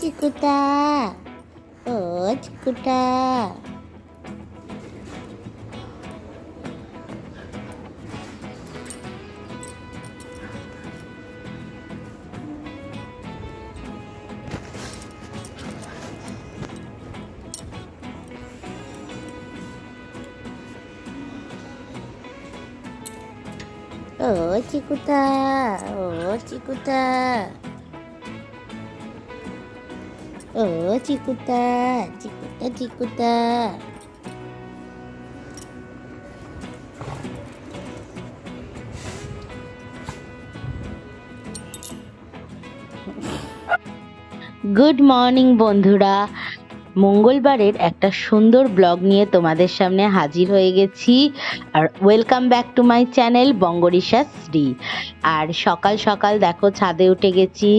ও চিকুটা ও চিকুটা ও চিকুটা ও চিকুটা ও চিকুতা চিকুতা চিকুটা good morning বন্ধুরা মঙ্গলবারের একটা সুন্দর ব্লগ নিয়ে তোমাদের সামনে হাজির হয়ে গেছি। আর welcome back to my channel Bangarisha Shri. আর সকাল সকাল দেখো, ছাদে উঠে গেছি।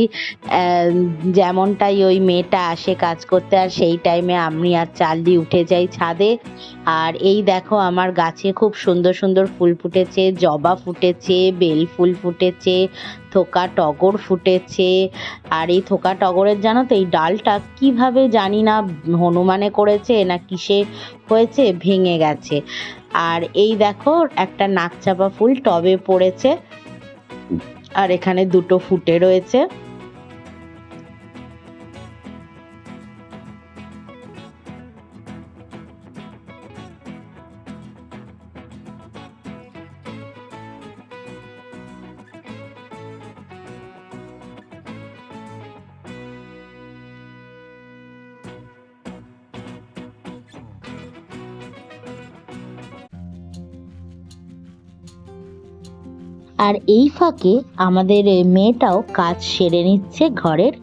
যেমনটাই ওই মেয়েটা আসে কাজ করতে, আর সেই টাইমে আমি আর চার্লি উঠে যাই ছাদে। আর এই দেখো, আমার গাছে খুব সুন্দর সুন্দর ফুল ফুটেছে, জবা ফুটেছে, বেল ফুল ফুটেছে, থোকা টগর ফুটেছে। আর এই থোকা টগরের জানো তো, এই ডালটা কীভাবে জানি না হনুমানে করেছে না কিসে হয়েছে? ভেঙে গেছে। আর এই দেখো, একটা নাকচাপা ফুল টবে পড়েছে। আর এখানে দুটো ফুটে রয়েছে। আর এই ফাঁকে আমাদের মেয়েটাও কাজ সেরে নিচ্ছে ঘরের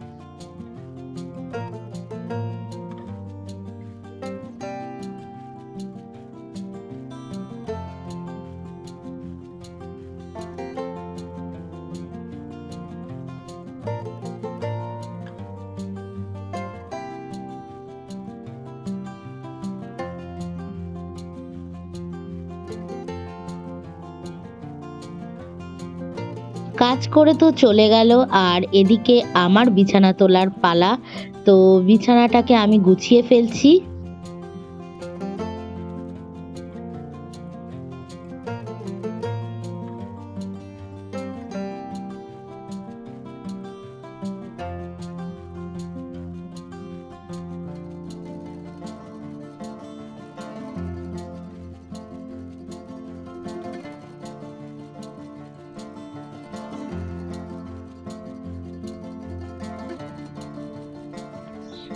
কাজ করে তো চলে গেল, আর এদিকে আমার বিছানা তোলার পালা। তো বিছানাটাকে আমি গুছিয়ে ফেলছি।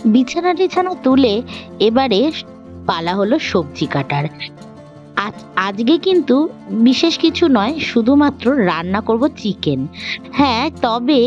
বিছানা টিছানা তুলে এবারে পালা হলো সবজি কাটার। আজকে কিন্তু বিশেষ কিছু নয়, শুধুমাত্র রান্না করব চিকেন। হ্যাঁ তবে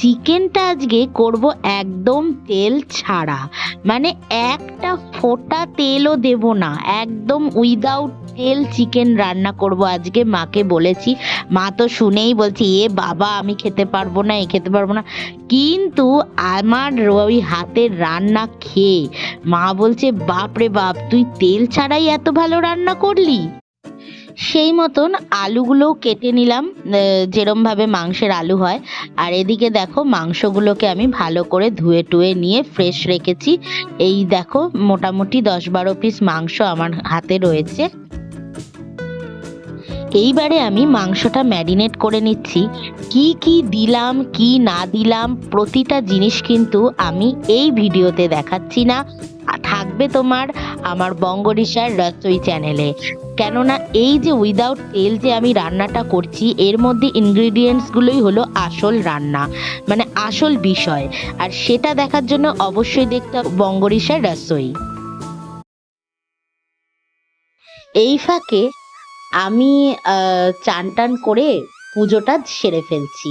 চিকেনটা আজকে করব একদম তেল ছাড়া। মানে একটা ফোঁটা তেলও দেব না। একদম উইদাউট তেল চিকেন রান্না করব আজকে, মাকে বলেছি। মা তো শুনেই বলছি, এ বাবা, আমি খেতে পারব না, এ খেতে পারব না। কিন্তু আমার ওই হাতের রান্না খেয়ে মা বলছে বাপ রে বাপ, তুই তেল ছাড়াই এত ভালো রান্না করলি? সেই মতন আলুগুলো কেটে নিলাম যেরম ভাবে মাংসের আলু হয়। আর এদিকে দেখো, মাংসগুলোকে আমি ভালো করে ধুয়ে টুয়ে নিয়ে ফ্রেশ রেখেছি। এই দেখো, মোটামুটি দশ বারো পিস মাংস আমার হাতে রয়েছে। এইবারে আমি মাংসটা ম্যারিনেট করে নিচ্ছি। কি কি দিলাম, কি না দিলাম, প্রতিটা জিনিস কিন্তু আমি এই ভিডিওতে দেখাচ্ছি না। থাকবে তোমার আমার বঙ্গরিশার রসই চ্যানেলে। কেননা এই যে উইদাউট তেল যে আমি রান্নাটা করছি, এর মধ্যে ইনগ্রিডিয়েন্টসগুলোই হলো আসল রান্না মানে আসল বিষয়। আর সেটা দেখার জন্য অবশ্যই দেখতে হবে বঙ্গরিশার রসই। এই ফাঁকে আমি চান টান করে পুজোটা সেরে ফেলছি।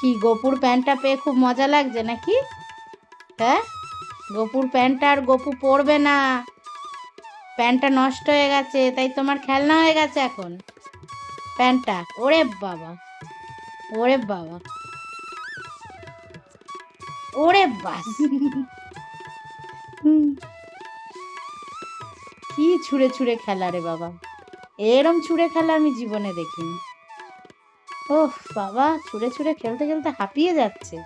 কি, গোপুর প্যান্টটা পেয়ে খুব মজা লাগছে নাকি? হ্যাঁ? গোপুর প্যান্টটা আর গোপু পরবে না। প্যান্টটা নষ্ট হয়ে গেছে, তাই তোমার খেলনা হয়ে গেছে এখন। প্যান্টটা, ওরে বাবা ওরে বাবা। ওরে বাস। কি ছুঁড়ে ছুঁড়ে খেলা রে বাবা। এরম ছুঁড়ে খেলা আমি জীবনে দেখিনি। ওহ বাবা ছুঁড়ে ছুঁড়ে খেলতে খেলতে হাঁপিয়ে যাচ্ছে।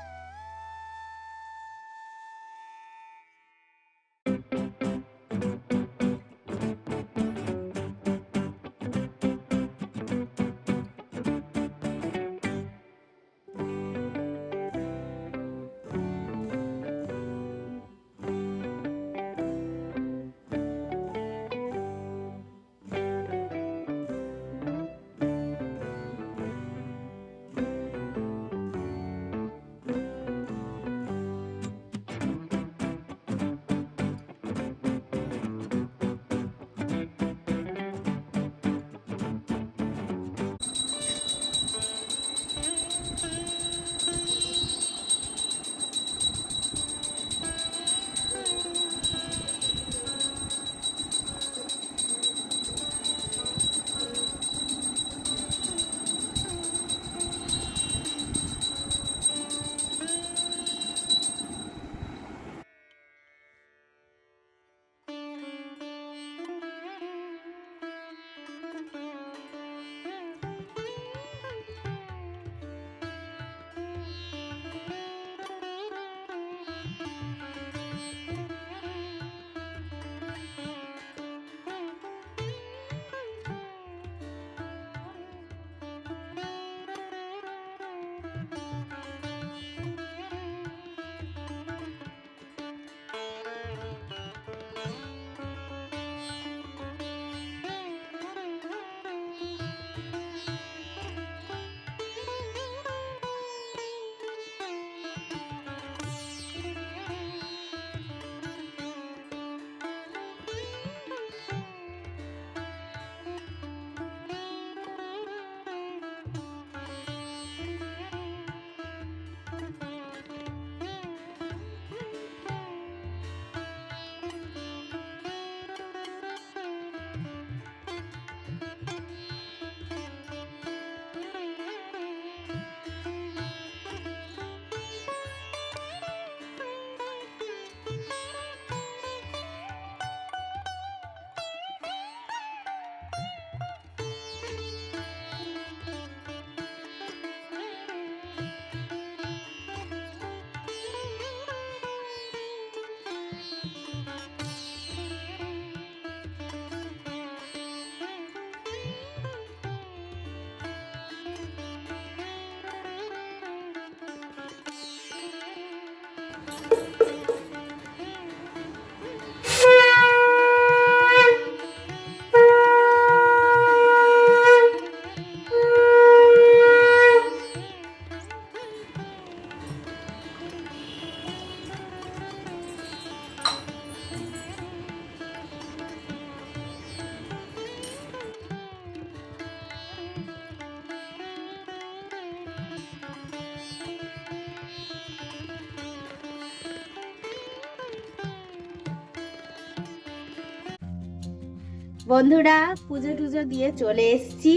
বন্ধুরা, পুজো টুজো দিয়ে চলে এসেছি।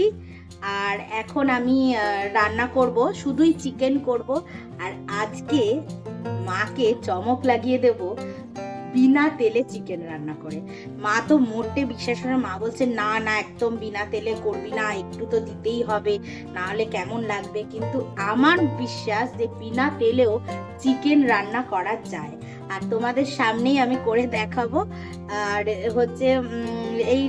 আর এখন আমি রান্না করব, শুধুই চিকেন করব। আর আজকে মাকে চমক লাগিয়ে দেব বিনা তেলে চিকেন রান্না করে। মা তো মোটে বিশ্বাস করে, মা বলছে, না না, একদম বিনা তেলে করবি না, একটু তো দিতেই হবে না হলে কেমন লাগবে? কিন্তু আমার বিশ্বাস যে বিনা তেলেও চিকেন রান্না করা যায়। আর তোমাদের সামনেই আমি করে দেখাবো। আর হচ্ছে এই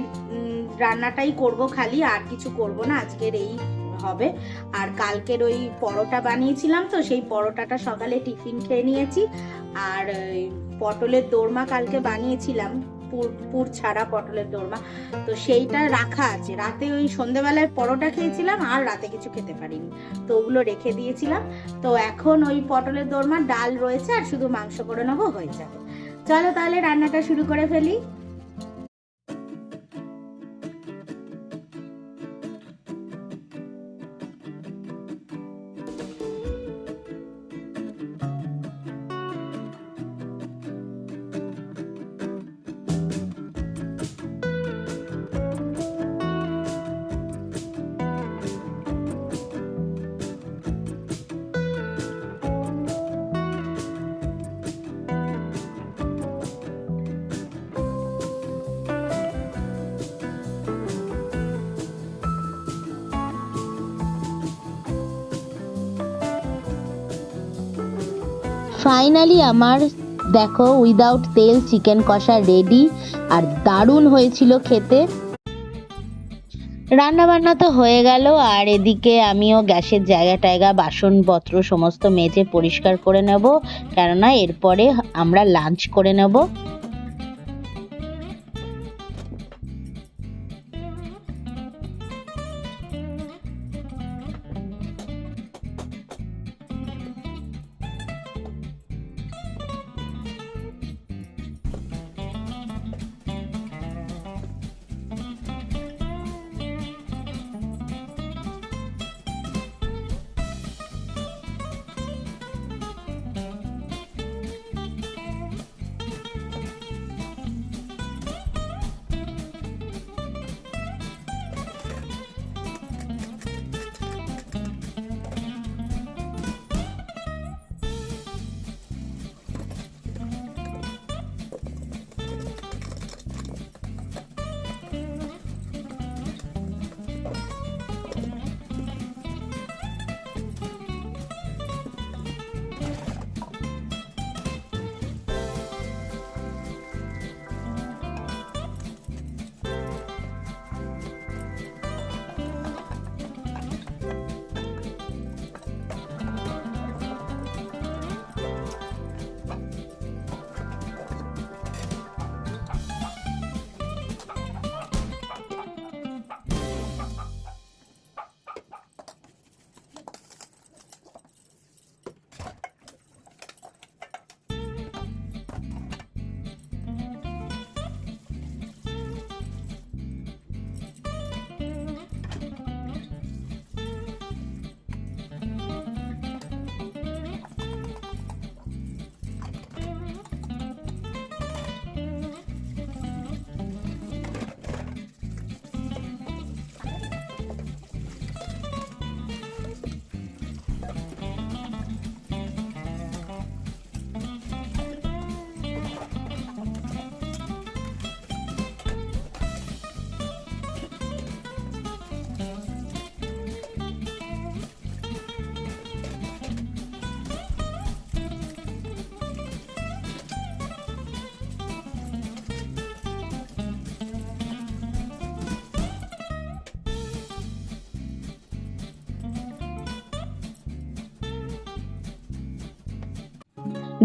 রান্নাটাই করব খালি, আর কিছু করব না, আজকের এই হবে। আর কালকের ওই পরোটা বানিয়েছিলাম তো, সেই পরোটাটা সকালে টিফিন খেয়ে নিয়েছি। আর পটলের দোরমা কালকে বানিয়েছিলাম। পুর ছাড়া পটলের দোরমা। তো সেইটা রাখা আছে। রাতে ওই সন্ধেবেলায় পরোটা খেয়েছিলাম আর রাতে কিছু খেতে পারিনি। তো ওগুলো রেখে দিয়েছিলাম। তো এখন ওই পটলের দোরমা ডাল রয়েছে আর শুধু মাংস করে নেব হয়ে যাবে। চলো তাহলে রান্নাটা শুরু করে ফেলি। ফাইনালি আমার, দেখো উইদাউট তেল চিকেন কষা রেডি আর দারুণ হয়েছিল খেতে। রান্না বান্না তো হয়ে গেল, আর এদিকে আমিও গ্যাসের জায়গা টায়গা, বাসনপত্র সমস্ত মেজে পরিষ্কার করে নেব, কেননা এরপরে আমরা লাঞ্চ করে নেব।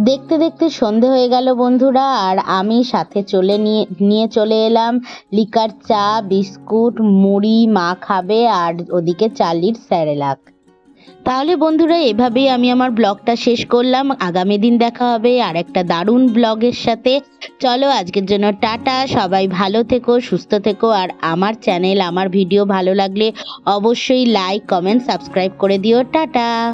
দেখতে দেখতে সন্ধে হয়ে গেল বন্ধুরা, আর আমি সাথে চলে নিয়ে নিয়ে চলে এলাম। লিকার চা, বিস্কুট, মুড়ি মা খাবে, আর ওদিকে চার্লির স্যারেলাক। তাহলে বন্ধুরা, এভাবেই আমি আমার ব্লগটা শেষ করলাম। আগামী দিন দেখা হবে আর একটা দারুণ ব্লগের সাথে। চলো, আজকের জন্য টাটা। সবাই ভালো থেকো, সুস্থ থেকো, আর আমার চ্যানেল, আমার ভিডিও ভালো লাগলে অবশ্যই লাইক, কমেন্ট, সাবস্ক্রাইব করে দিও। টাটা!